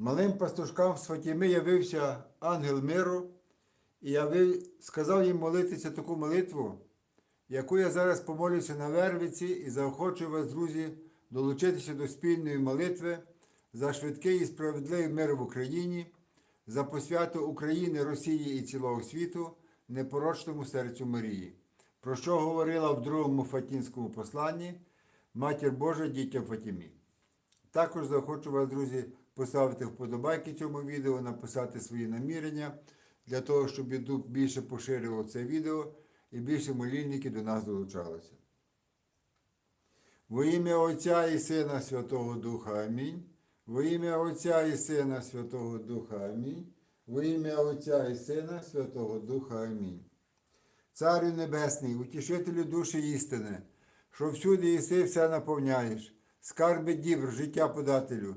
Малим пастушкам з Фатіми явився ангел миру, і яви- сказав їм молитися таку молитву, яку я зараз помолюся на Вервиці і заохочую вас, друзі, долучитися до спільної молитви за швидкий і справедливий мир в Україні, за посвяту України, Росії і цілого світу, непорочному серцю Марії, про що говорила в другому Фатінському посланні Матір Божа дітям Фатімі. Також захочу вас, друзі, поставити вподобайки цьому відео, написати свої намірення для того, щоб YouTube більше поширював це відео і більше молільників до нас долучалося. Во ім'я Отця і Сина Святого Духа Амінь. Во ім'я Отця і Сина Святого Духа Амінь. Во ім'я Отця і Сина Святого Духа Амінь. Царю Небесний, утішителю душі істини, що всюди єси все наповняєш, скарби дібр, життя подателю,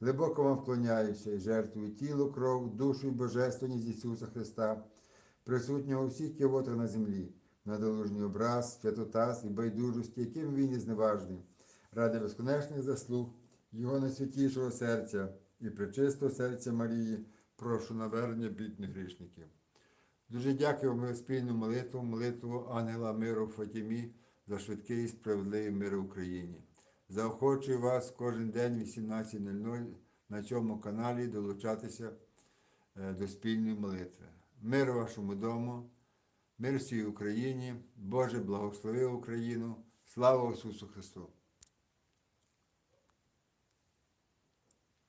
глибоко вам вклоняюся і жертвую тіло, кров, душу і божественність Ісуса Христа, присутнього у всіх кивотах на землі, надолужній образ, святотас і байдужості, яким він і зневажний, ради безконечних заслуг, Його найсвятішого серця і пречистого серця Марії, прошу навернення бідних грішників. Дуже дякую вам спільну молитву, молитву Ангела Миру в Фатімі за швидкий і справедливий мир в Україні. Заохочую вас кожен день в 18.00 на цьому каналі долучатися е, до спільної молитви. Мир вашому дому, мир всій Україні, Боже благослови Україну, слава Ісусу Христу!